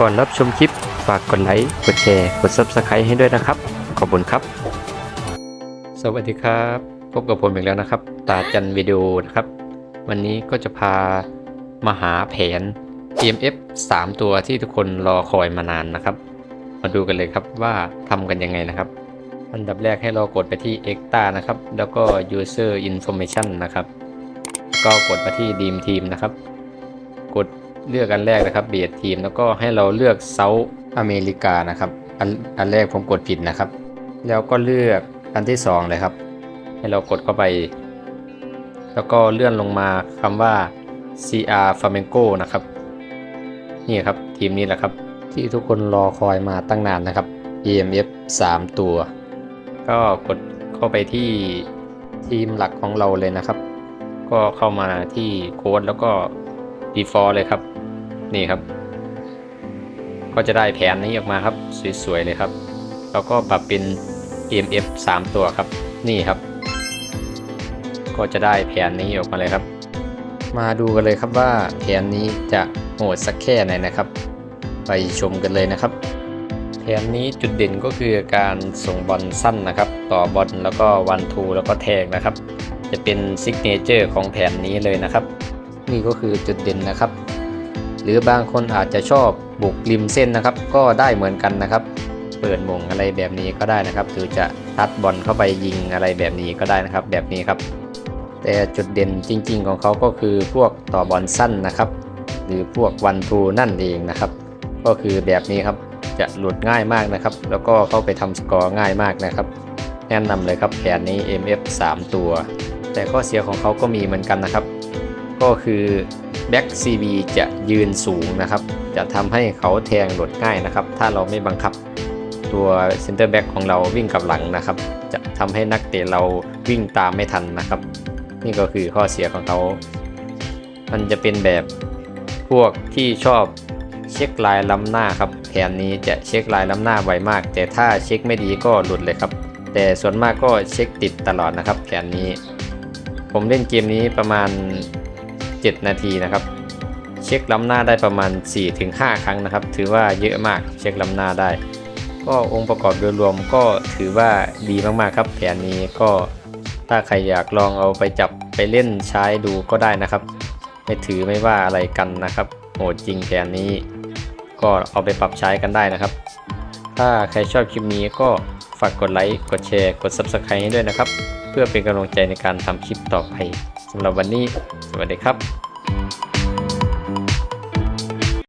ก่อนรับชมคลิปฝากกดไลค์กดแชร์กด Subscribe ให้ด้วยนะครับ ขอบคุณครับ สวัสดีครับ พบกับผมอีกแล้วนะครับ ตาจันวิดีโอนะครับ วันนี้ก็จะพามาหาแผน EMF 3 ตัวที่ทุกคนรอคอยมานานนะครับ มาดูกันเลยครับว่าทำกันยังไงนะครับ อันดับแรกให้เรากดไปที่ Extra นะครับ แล้วก็ User Information นะครับ ก็กดไปที่ Dream Team นะครับ กด เลือกอันแรกนะครับเบียดทีมแล้วก็ให้เราเลือกเซาท์อเมริกานะครับอันอันแรกผมกดผิดนะครับ แล้วก็เลือกอันที่สองเลยครับ ให้เรากดเข้าไป แล้วก็เลื่อนลงมาคำว่า CR Flamenco นะครับ นี่ครับทีมนี้แหละครับ ที่ทุกคนรอคอยมาตั้งนานนะครับ EMF 3 ตัว ก็กดเข้าไปที่ทีมหลักของเราเลยนะครับ ก็เข้ามาที่โค้ดแล้วก็ default เลยครับ นี่ครับ ก็จะได้แผนนี้ออกมาครับสวยๆเลยครับ แล้วก็ปรับเป็น EMF 3 ตัวครับ นี่ครับ ก็จะได้แผนนี้ออกมาเลยครับ มาดูกันเลยครับว่าแผนนี้จะโหดสักแค่ไหนนะครับ ไปชมกันเลยนะครับแผนนี้จุดเด่นก็คือการส่งบอลสั้นนะครับ ต่อบอลแล้วก็วันทูแล้วก็แทงนะครับ จะเป็นซิกเนเจอร์ของแผนนี้เลยนะครับ นี่ก็คือจุดเด่นนะครับ หรือบางคนอาจจะชอบบุกริมเส้นนะครับ ก็ได้เหมือนกันนะครับ เปิดมงอะไรแบบนี้ก็ได้นะครับหรือจะทัดบอลเข้าไปยิงอะไรแบบนี้ก็ได้นะครับ แบบนี้ครับ แต่จุดเด่นจริง ๆ ของเขาก็คือพวกต่อบอลสั้นนะครับ หรือพวกวันทูนั่นเองนะครับ ก็คือแบบนี้ครับจะหลุดง่ายมากนะครับ แล้วก็เข้าไปทำสกอร์ง่ายมากนะครับ แนะนำเลยครับแผนนี้ MF 3 ตัว แต่ข้อเสียของเขาก็มีเหมือนกันนะครับ ก็คือ แบ็ก CV จะยืนสูงนะครับ จะทำให้เขาแทงหลุดง่ายนะครับ ถ้าเราไม่บังคับตัวเซนเตอร์แบ็กของเราวิ่งกับหลังนะครับ จะทำให้นักเตะเราวิ่งตามไม่ทันนะครับ นี่ก็คือข้อเสียของเขา มันจะเป็นแบบพวกที่ชอบเช็คลายล้ำหน้าครับแผนนี้จะเช็คลายล้ำหน้าไวมาก แต่ถ้าเช็คไม่ดีก็หลุดเลยครับ แต่ส่วนมากก็เช็คติดตลอดนะครับแผนนี้ ผมเล่นเกมนี้ประมาณ 7 นาทีนะครับ เช็คล้ำหน้าได้ประมาณ 4-5 ครั้งนะครับ ถือว่าเยอะมากเช็คล้ำหน้าได้ ก็องค์ประกอบโดยรวมก็ถือว่าดีมากๆครับแผนนี้ก็ถ้าใครอยากลองเอาไปจับไปเล่นใช้ดูก็ได้นะครับ ไม่ถือไม่ว่าอะไรกันนะครับโหดจริงแผนนี้ ก็เอาไปปรับใช้กันได้นะครับ ถ้าใครชอบคลิปนี้ก็ ฝากกดไลค์ กดแชร์ กด Subscribe ให้ด้วยนะครับ เพื่อเป็นกำลังใจในการทำคลิปต่อไปสำหรับวันนี้ สวัสดีครับ